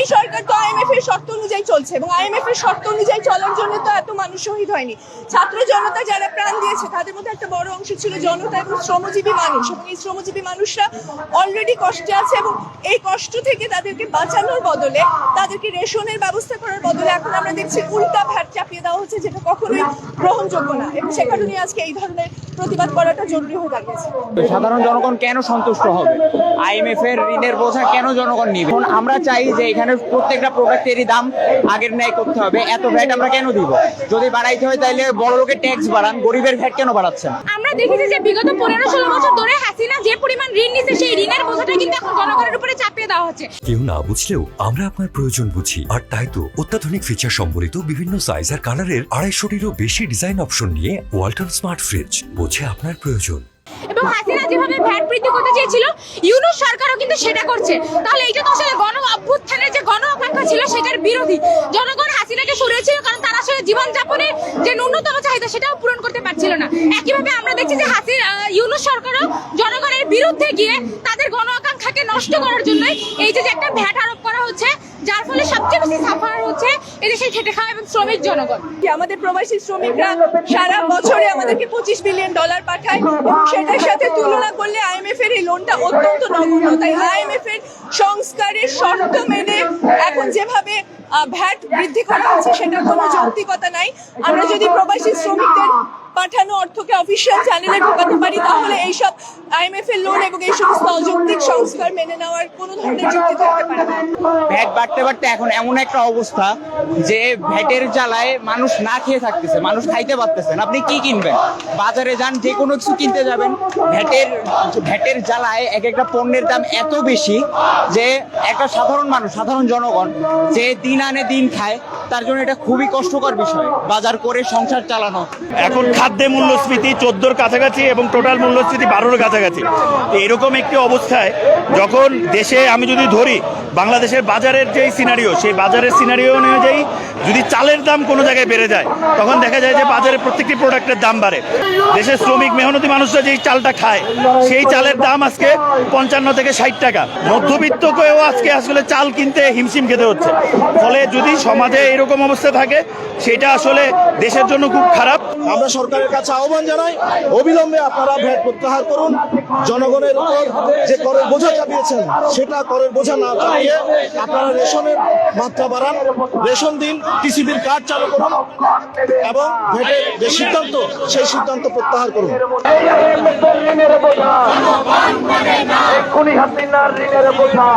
এই সরকার তো আইএমএফ এর শর্ত অনুযায়ী চলছে এবং আইএমএফ এর শর্ত অনুযায়ী চলার জন্য তো এত মানুষ শহীদ হয়নি। ছাত্র জনতা যারা প্রাণ দিয়েছে, তাদের মধ্যে একটা বড় অংশ ছিল জনতা এবং শ্রমজীবী মানুষ এবং এই শ্রমজীবী মানুষরা অলরেডি কষ্টে আছে এবং এই কষ্ট থেকে তাদেরকে বাঁচানোর বদলে, তাদেরকে রেশনের ব্যবস্থা করার বদলে এখন আমরা দেখছি উল্টা ভ্যাট চাপিয়ে দেওয়া হচ্ছে যেটা কখনোই গ্রহণযোগ্য না এবং সে কারণে আজকে এই ধরনের প্রতিবাদ করাটা জরুরি হয়ে দাঁড়িয়েছে। সাধারণ জনগণ কেন সন্তুষ্ট হবে? আইএমএফ এর ঋণের বোঝা কেন জনগণ নিবে? আমরা চাই যে এখানে প্রত্যেকটা প্রোডাক্টেরই দাম আগের ন্যায় করতে হবে। এত ভ্যাট আমরা কেন দিব? যদি বাড়াইতে হয় তাহলে বড় লোকের ট্যাক্স বাড়ান গরিবের ভ্যাট কেন বাড়াচ্ছেন? আমরা দেখেছি যে বিগত পনেরো ষোলো বছর ধরে হাসিনা যে পরিমাণ ঋণ নিচ্ছে সেই ঋণের বোঝাটা কিন্তু এখন জনগণের উপরে চাপিয়ে দেওয়া হচ্ছে। কেউ না বুঝলেও আমরা আপনার প্রয়োজন বুঝি। আর তাই তো অত্যাধুনিক ফিচার সম্বলিত বিভিন্ন সাইজ আর কালারের আড়াইশোটিরও বেশি ডিজাইন অপশন নিয়ে ওয়ালটন স্মার্ট ফ্রিজ বোঝে আপনার প্রয়োজন। এবং হাসিনা যেভাবে ভ্যাট বৃদ্ধি করতে চেয়েছিল, ইউনুস সরকারও কিন্তু সেটা করছে। তাহলে এটা তো আসলে গণ অভ্যুত্থানের যে গণ আকাঙ্ক্ষা ছিল, সেটার বিরোধী। জনগণ হাসিনাকে সরিয়েছিল কারণ আসলে জীবনযাপনের যে ন্যূনতম চাহিদা সেটাও পূরণ করতে পারছিল না। একইভাবে আমরা দেখছি যে হাসি আহ, ইউনুস সরকারও জনগণের বিরুদ্ধে গিয়ে তাদের গণ আকাঙ্ক্ষাকে নষ্ট করার জন্য এই যে একটা ভ্যাট আরোপ করা হচ্ছে যার ফলে সবচেয়ে বেশি সাফার হচ্ছে এদেশে খেটে খাওয়া এবং শ্রমিক জনগণ। আমাদের প্রবাসী শ্রমিকরা সারা বছরে আমাদেরকে পঁচিশ বিলিয়ন ডলার পাঠায় সেটার সাথে তুলনা করলে আইএমএফ এর এই লোনটা অত্যন্ত নগণ্য। তাই আইএমএফ এর সংস্কারের শর্ত মেনে এখন যেভাবে ভ্যাট বৃদ্ধি করা হচ্ছে সেটার কোনো যৌক্তিকতা নাই। আমরা যদি প্রবাসী শ্রমিকদের পাঠানো অর্থকে অফিসিয়াল চ্যানেলে ঢোকাতে পারি, তাহলে এইসব আইএমএফ এর লোন এবং এই সমস্ত অযৌক্তিক সংস্কার মেনে নেওয়ার কোনো ধরনের যুক্তি থাকতে পারে ভ্যাট বাড়তে বাড়তে এখন এমন একটা অবস্থা যে ভ্যাটের জ্বালায় মানুষ না খেয়ে থাকতেছে, মানুষ খাইতে পারতেছে না। আপনি কি কিনবেন? বাজারে যান, যে কোনো কিছু কিনতে যাবেন। ভ্যাটের ভ্যাটের জ্বালায় এক একটা পণ্যের দাম এত বেশি যে একটা সাধারণ মানুষ, সাধারণ জনগণ যে দিন আনে দিন খায় তার জন্য এটা খুবই কষ্টকর বিষয়, বাজার করে সংসার চালানো। এখন খাদ্যে মূল্যস্ফীতি, চোদ্দোর কাছাকাছি এবং টোটাল মূল্যস্ফীতি বারোর কাছাকাছি। এরকম একটি অবস্থায় যখন দেশে আমি যদি ধরি, বাংলাদেশের বাজারের যেই সিনারিও সেই বাজারের সিনারিও অনুযায়ী যদি চালের দাম কোনো জায়গায় বেড়ে যায়, তখন দেখা যায় যে বাজারে প্রত্যেকটি প্রোডাক্টের দাম বাড়ে। দেশের শ্রমিক মেহনতি মানুষরা যেই চালটা খায়, সেই চালের দাম আজকে পঞ্চান্ন থেকে ষাট টাকা। মধ্যবিত্তকেও আজকে আসলে চাল কিনতে হিমশিম খেতে হচ্ছে। ফলে যদি সমাজে এরকম অবস্থা থাকে সেটা আসলে দেশের জন্য খুব খারাপ। আমরা সরকারের কাছে আহ্বান জানাই অবিলম্বে আপনারা ভ্যাট প্রত্যাহার করুন। জনগণের উপর যে করের বোঝা চাপিয়েছেন সেটা করের বোঝা না চাপিয়ে আপনারা রেশনের মাত্রা বাড়ান। রেশন দিন টিসিবির কার্ড চালু করুন এবং ভ্যাটের যে সিদ্ধান্ত সেই সিদ্ধান্ত প্রত্যাহার করুন। এক্ষুনি হাসিনার ঋণের বোঝা।